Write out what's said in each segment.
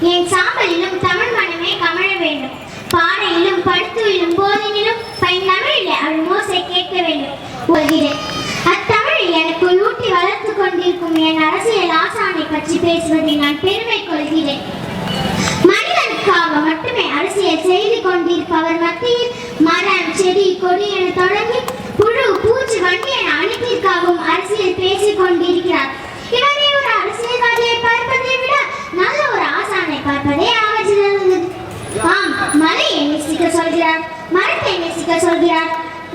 என் சாம்பலிலும் தமிழ் மனமே கமழ வேண்டும். பாறையிலும் படுத்துவிலும் போதினிலும் பயன் தமிழிலே அவள் மோசை கேட்க வேண்டும். ஒல்கிறேன் அத்தமிழ் எனக்கு ஊட்டி வளர்த்து கொண்டிருக்கும் என் அரசியல் ஆசானை பற்றி பேசுவதை நான் பெருமை கொள்கிறேன். மனிதனுக்காக மட்டுமே அரசியல் செய்து கொண்டிருப்பவர் மத்தியில் மரம் செடி கொடி என தொடங்கி சொல்கிறார்.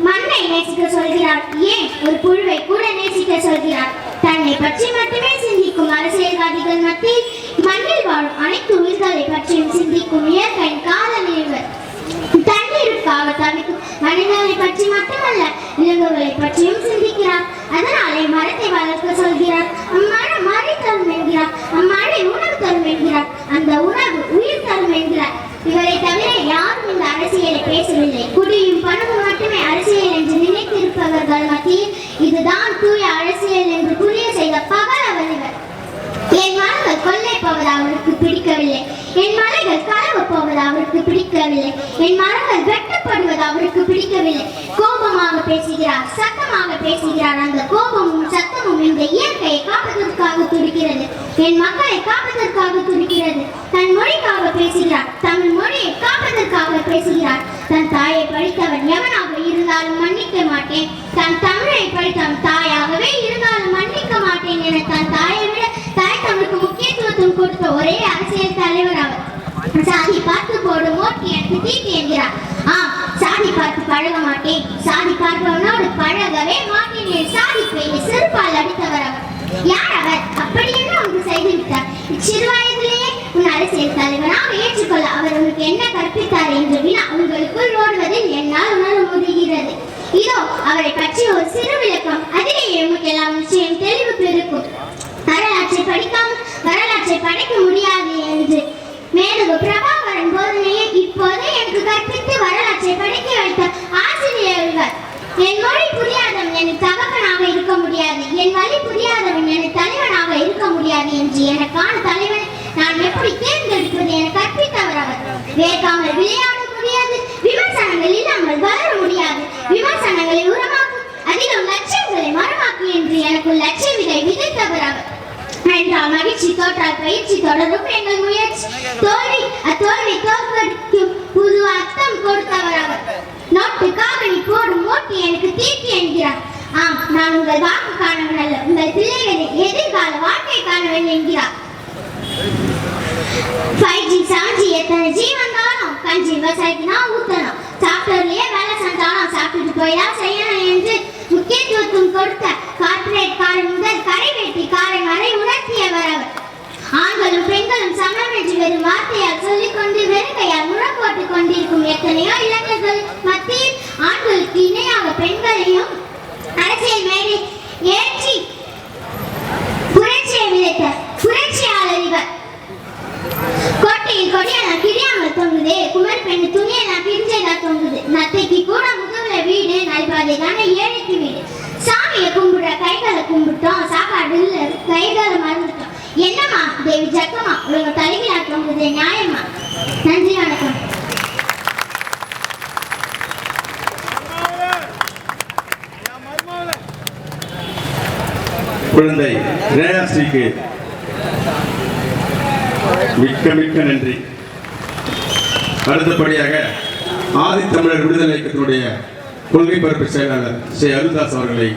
மண்ணை நேசிக்க சொல்கிறார். ஏன் ஒரு புழுவை கூட நேசிக்க சொல்கிறார்? தன்னை பற்றி மட்டுமே சிந்திக்கும் அரசியல்வாதிகள் மத்தியில் மண்ணில் வாழும் அனைத்து உயிர்களை பற்றியும் சிந்திக்கும் இயற்கையின் கால இவர் தண்ணீருக்காக தவிக்கும் மனிதர்களை பற்றி மட்டுமல்ல விலங்குகளை பற்றியும் சிந்திக்கிறார். அதனாலே மரத்தை வளர்க்க சொல்கிறார். அம்மரம் மழை தரும் என்கிறார். அம்மழை உணவு தரும் என்கிறார். அந்த உணவு உயிர் தரும் என்கிறார். இவரை அரசியலை பேசவில்லை. குடியும் பணமும் மட்டுமே அரசியல் என்று நினைத்திருப்பவர்கள் மத்தியில் இதுதான் தூய அரசியல் என்று புரிய செய்த பகலவர் இவர். என் மரங்கள் கொள்ளை போவது அவருக்கு பிடிக்கவில்லை. என் மலைகள் கலவு போவது அவருக்கு பிடிக்கவில்லை. என் மரங்கள் வெட்டப்படுவது அவருக்கு பிடிக்கவில்லை. கோபமாக பேசுகிறார் சத்தமாக பேசுகிறார். அந்த கோபமும் சத்தமும் இந்த இயற்கையை காப்பதற்காக துடிக்கிறது. என் மக்களை காப்ப துடிக்கிறது தன் மொழிக்காக பேசுகிறார் தமிழ் மொழியை காப்பதற்காக தன் தாயை படித்தவன் எவனாக இருந்தாலும் மன்னிக்க மாட்டேன். தன் தமிழை படித்தவன் தாயாகவே இருந்தாலும் மன்னிக்க மாட்டேன் என தன் தாயை விட தாய் தமிழுக்கு முக்கியத்துவத்தும் கொடுத்த ஒரே அரசியல் தலைவர் அவர். சாதி பார்த்து போடும் ஓட்டு எனக்கு தீட்டு என்கிறார். ஆம் சாதி பார்த்து பழக மாட்டேன். சாதி பார்ப்பவனோடு பழகவே மாட்டேன் என் சாதி பெண்ணை செருப்பால் அடித்தவர் அவர் யார் அவர் அப்படி என்ன ஒன்று செய்து விட்டார் சிறு வயதிலேயே தலைவனாக ஏற்றுக்கொள்ள அவர் உனக்கு என்ன கற்பித்தார் என்று வினா உங்களுக்குள் ஓடுவதில் என்னால் உணர முடிகிறது. இதோ அவரை பற்றி ஒரு சிறு விளக்கம். அதிலேயே உங்களுக்கு எல்லாம் நிச்சயம் தெளிவு பெருக்கும் வரலாற்றை படிக்காமல் வரலாற்றை படைக்க முடியாது என்று. மேலும் பிரபாகரன் போதனையை இப்போதே எனக்கு கற்பித்து வரலாற்றை படிக்க வைத்த ஆசிரியர் என் மொழி புரியாதவன் எனக்கு தகப்பனாக இருக்க முடியாது. என் வழி புரியாதவன் எனக்கு தலைவனாக இருக்க முடியாது என்று எனக்கான விளையாட முடியாது விமர்சனங்கள் இல்லாமல் வளர முடியாது. விமர்சனங்களை உரமாக்கும் அதிலும் லட்சியங்களை மரமாக்கும் என்று எனக்கு லட்சிய விதை விதைத்தவர் அவர் என்றால் மகிழ்ச்சி தோற்றால் பயிற்சி தொடரும் எங்கள் முயற்சி. தோல்வி அத்தோல்வி தோற்கடிக்கும் புது அர்த்தம் கொடுத்தவர் அவர். நோட்டு காவணி போடும் ஓட்டு எனக்கு தீர்த்தி என்கிறார். ஆம் நான் உங்கள் வாக்கு காணவன் அல்ல உங்கள் பிள்ளைகளின் எதிர்கால வாழ்க்கை காணவன் என்கிறார். ஃபைவ் ஜி செவன் ஜி எத்தனை ஜி வந்தாலும் விவசாயிக்கு நான் ஊத்தணும். சாப்பிட்டதுலயே வேலை செஞ்சாலும் சாப்பிட்டுட்டு போய் தான் செய்யணும் என்று முக்கியத்துவம் கொடுத்த கார்ப்பரேட் காரன் முதல் கரை வெட்டி காரன் வரை உணர்த்தியவர் அவர். ஆண்களும் பெண்களும் சமம் என்று வெறும் வார்த்தையால் சொல்லிக்கொண்டு வெறுங்கையால் முழம் போட்டுக் கொண்டிருக்கும் எத்தனையோ இளைஞர்கள் மத்தியில் ஆண்களுக்கு இணையாக பெண்களையும் அரசியல் மேடை ஏற்றி கொடியெல்லாம் கிழியாமல் தொங்குது. குமர் பெண்ணு துணியெல்லாம் பிரிஞ்செல்லாம் தொங்குது? நத்தைக்கு கூட முதுகுல வீடு நல்பாதை தானே ஏழைக்கு வீடு. சாமியை கும்பிடுற கைகளை கும்பிட்டோம். சாப்பாடு இல்ல கைகளை மறந்துட்டோம். என்னம்மா? தேவி ஜக்கம்மா உங்க தலைமையா தொங்குது நியாயமா நன்றி வணக்கம். குழந்தை ரேயாஸ்ரீக்கு மிக்க மிக்க நன்றி. அடுத்தபடியாக ஆதித்தமிழர் விடுதலை இயக்கத்தினுடைய கொள்கை பரப்பு செயலாளர் ஸ்ரீ அருள்தாஸ் அவர்களை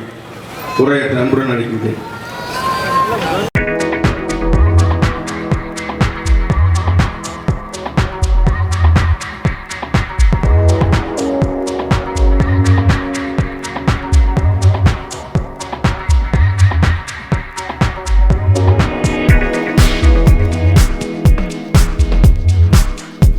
உரையாற்ற அன்புடன் அழைக்கின்றேன்.